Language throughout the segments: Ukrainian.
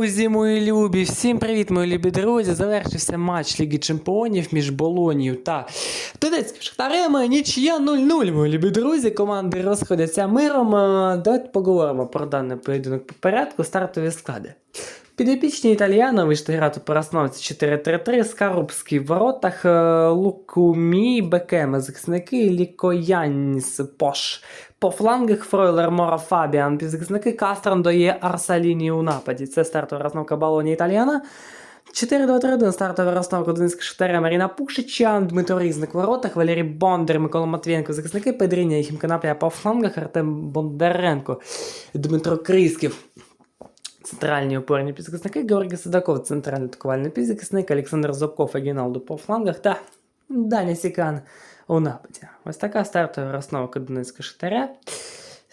Друзі, мої любі, всім привіт, мої любі друзі. Завершився матч Ліги Чемпіонів між Болонією та Донецьким Шахтарем. Нічия 0-0, мої любі друзі. Команди розходяться миром. Е, Давайте поговоримо про даний поєдинок по порядку. Стартові склади. Підопічні італіяни вийшли грати по розстановці 4-3-3, Скарубський в воротах, е, Лукумі, Бекеме, захисники, Лікояніс, Пош. По флангах Фройлер, Мора, Фабіан, півзахисники, Кастрандо є Арсаліні у нападі. Це стартова розновка Балоні Італіана. 4-2-3-1 стартова розстановка Донецька Шахтаря Маріна Пушича, Дмитро Різник в воротах, Валерій Бондар, Микола Матвієнко, захисники, Педріння, Їхім Канапля по флангах, Артем Бондаренко, Дмитро Крисків. Центральні опорні підзахисники, Георгій Садаков, центральний атакувальний підзахисник, Олександр Зубков, Агіналду по флангах та Даня Сікан у нападі. Ось така стартова розновка Донецька Шахтаря.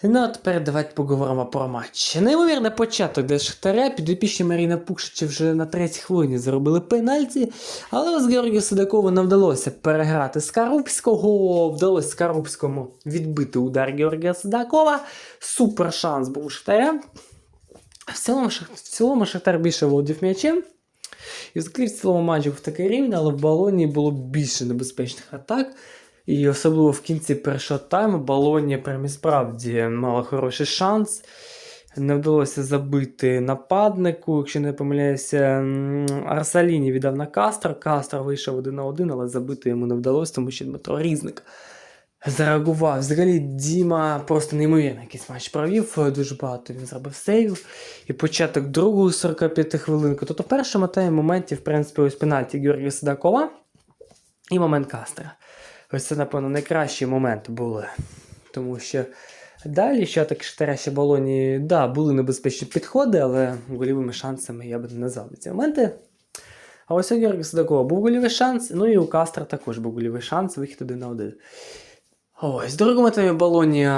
Ну, а тепер давайте поговоримо про матч. Неймовірний початок для Шахтаря. Підопічні Маріна Пукшича вже на третій хвилині заробили пенальті, але з Георгію Садакову не вдалося переграти Скарубського. Вдалося Скарубському відбити удар Георгія Садакова. Супер шанс був у Шахтаря. В цілому, в цілому Шахтар більше володів м'ячем. І взагалі в цілому матчі був такий рівень, але в балоні було більше небезпечних атак. І особливо в кінці першого тайму балоні прям справді мала хороший шанс. Не вдалося забити нападнику. Якщо не помиляюся, Арсаліні віддав на Кастро. Кастро вийшов один на один, але забити йому не вдалося, тому що Дмитро Різник зареагував. Взагалі Діма просто неймовірно якийсь матч провів. Дуже багато він зробив сейвів. І початок другої 45 хвилинки. Тобто в першому таймі моменті, в принципі, ось пенальті Георгія Садакова і момент Кастера. Ось це, напевно, найкращі моменти були. Тому що далі, що так Штаря ще Болоні, да, були небезпечні підходи, але голівими шансами я би не назвав ці моменти. А ось у Георгія Садакова був голівий шанс, ну і у Кастра також був голівий шанс, вихід один на один. Ось, другому таймі Болоні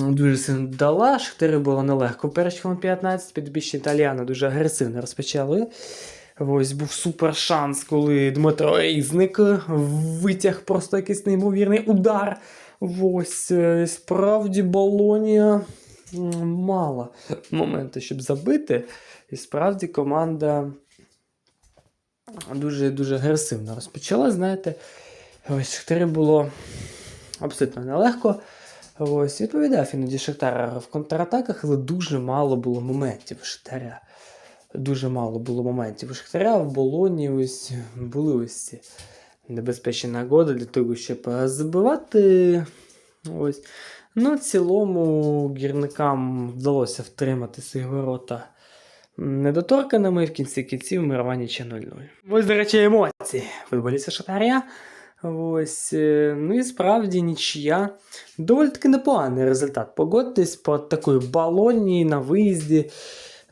дуже сильно дала. Шахтарі було нелегко. Перші хвилин 15 підбічні італіяни дуже агресивно розпочали. Ось був супер шанс, коли Дмитро Різник витяг просто якийсь неймовірний удар. Ось е, справді Болонія мала моменти, щоб забити. І справді команда дуже дуже агресивно розпочала. Знаєте, ось Шахтарі було абсолютно нелегко. Ось відповідав іноді Шахтар в контратаках, але дуже мало було моментів Шахтаря. Дуже мало було моментів Шахтаря в болоні. Ось були ось ці небезпечні нагоди для того, щоб е, забивати. Ось. Ну, в цілому гірникам вдалося втримати свої ворота недоторканими. В кінці кінців ми рвані ще 0-0. Ось, до речі, емоції футболіста Шахтаря. Ось, е, ну і справді нічия. Доволі таки непоганий результат. Погодьтесь по такої балоні на виїзді.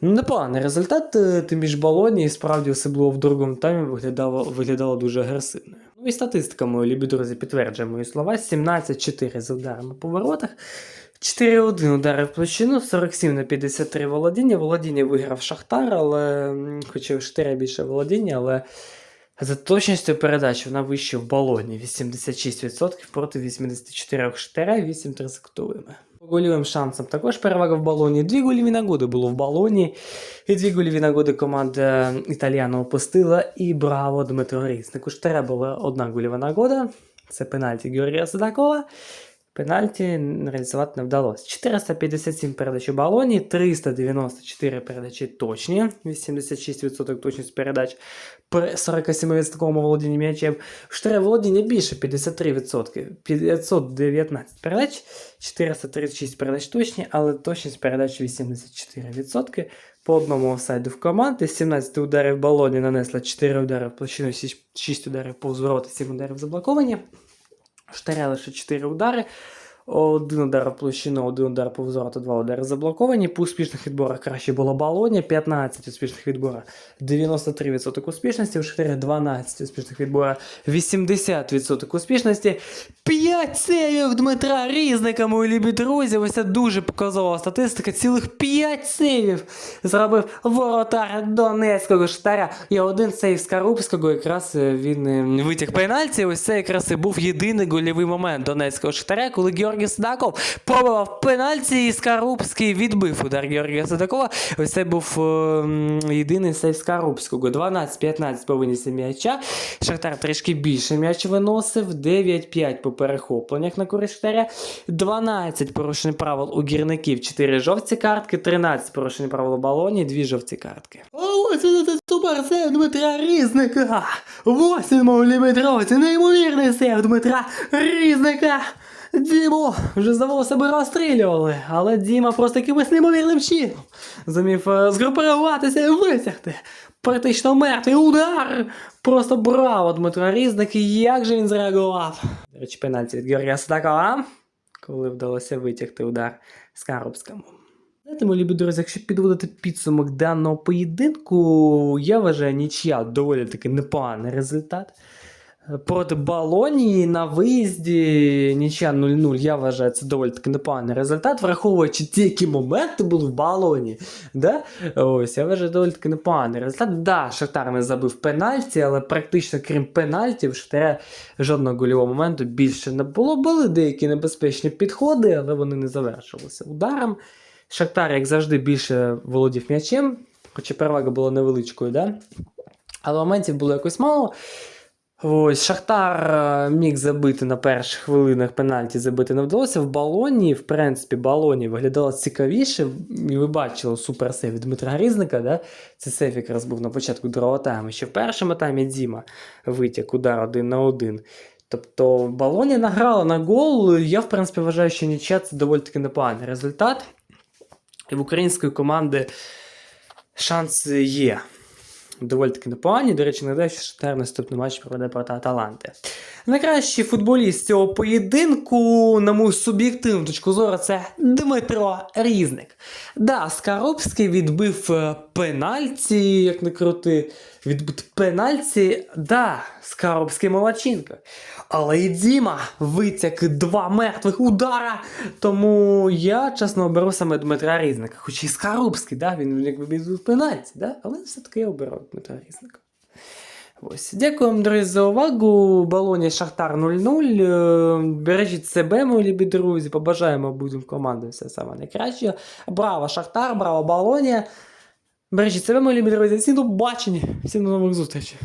Ну, непоганий результат, е, тим більш балоні, і справді, особливо в другому таймі виглядало, виглядало дуже агресивною. Ну і статистика, мої любі друзі, підтверджує мої слова: 17-4 з ударами по воротах. 4-1 удари в площину, 47 на 53 володіння. Володіння виграв Шахтар, але хоча у Шахтаря більше володіння, але за точністю передач вона вище в балоні 86% проти 84 Шахтаря, 8 ризиктовими. По гольовим шансам також перевага в балоні. Дві гольові нагоди було в балоні. І дві гольові нагоди команда Італіана опустила. І браво Дмитро Різник. У була одна гольова нагода. Це пенальті Георгія Садакова. Пенальті реалізувати не вдалося. 457 передач у балоні, 394 передачі точні, 86% точність передач при 47% володінні м'ячем. Штире володіння більше 53%, 519 передач, 436 передач точні, але точність передач 84%. По одному офсайду в команди, 17 ударів в балоні нанесла 4 удари в площину, 6 ударів повз ворота, 7 ударів заблоковані. Штаря лише 4 удари. Один удар площину, один удар по взору та два удари заблоковані. По успішних відборах краще було балоні, 15 успішних відборах, 93% успішності, у Шахтаря 12 успішних відборах, 80% успішності. 5 сейвів Дмитра Різника, мої любі друзі. Ось це дуже показова статистика. Цілих 5 сейвів зробив воротар Донецького Шахтаря. І один сейв з Карубського, якраз е, він е, витяг пенальті. Ось це якраз і був єдиний гольовий момент Донецького Шахтаря, коли Георгій Георгій Судаков пробував пенальті і Скарубський відбив удар Георгія Судакова. Ось це був е, єдиний сейв Скарубського. 12-15 по винісі м'яча. Шахтар трішки більше м'яч виносив. 9-5 по перехопленнях на користь Шахтаря. 12 порушень правил у гірників. 4 жовті картки, 13 порушень правил у балоні, 2 жовті картки. Ось це супер сейв Дмитра Різника. 8 мм. Це неймовірний сейв Дмитра Різника. Діму вже здавалося себе розстрілювали, але Діма просто якимось неймовірним чином зумів е, згрупуватися і витягти. Практично мертвий удар. Просто браво, Дмитро Різник, і як же він зреагував. До речі, пенальті від Георгія Судакова, коли вдалося витягти удар з Карубському. Знаєте, мої любі друзі, якщо підводити підсумок даного поєдинку, я вважаю нічия доволі таки непоганий результат. Проти Балонії на виїзді нічия 0-0, я вважаю, це доволі таки непоганий результат, враховуючи ті, які моменти були в Балоні. Да? Ось, я вважаю, доволі таки непоганий результат. Да, Шахтар не забив пенальті, але практично крім пенальті, в Шахтаря жодного гольового моменту більше не було. Були деякі небезпечні підходи, але вони не завершилися ударом. Шахтар, як завжди, більше володів м'ячем, хоча перевага була невеличкою, да? але моментів було якось мало. Ось Шахтар е, міг забити на перших хвилинах пенальті, забити не вдалося. В балоні, в принципі, балоні виглядало цікавіше. І ви бачили суперсейв від Дмитра Грізника. Да? Це сейв якраз був на початку другого тайму. Ще в першому таймі Діма витяг удар один на один. Тобто балоні награла на гол. Я, в принципі, вважаю, що нічия це доволі таки непоганий результат. І в української команди шанси є. Доволі таки непогані. До речі, не що Шахтар наступний матч проведе проти Аталанти. Найкращий футболіст цього поєдинку, на мою суб'єктивну точку зору, це Дмитро Різник. Да, Скарубський відбив пенальті, як не крути, відбив пенальті. Да, Скаробський молодчинка. Але і Діма витяг два мертвих удара. Тому я чесно оберу саме Дмитра Різника. Хоч і Скарубський, да, він якби відбив пенальті, да? але все-таки я обирав Дмитра Різника. Ось. Дякую вам, друзі, за увагу. Балоні Шахтар 0-0. Е, Бережіть себе, мої любі друзі. Побажаємо будемо команди все саме найкраще. Браво, Шахтар, браво, Балонія. Бережіть себе, мої любі друзі. Всім до побачення. Всім до нових зустрічей.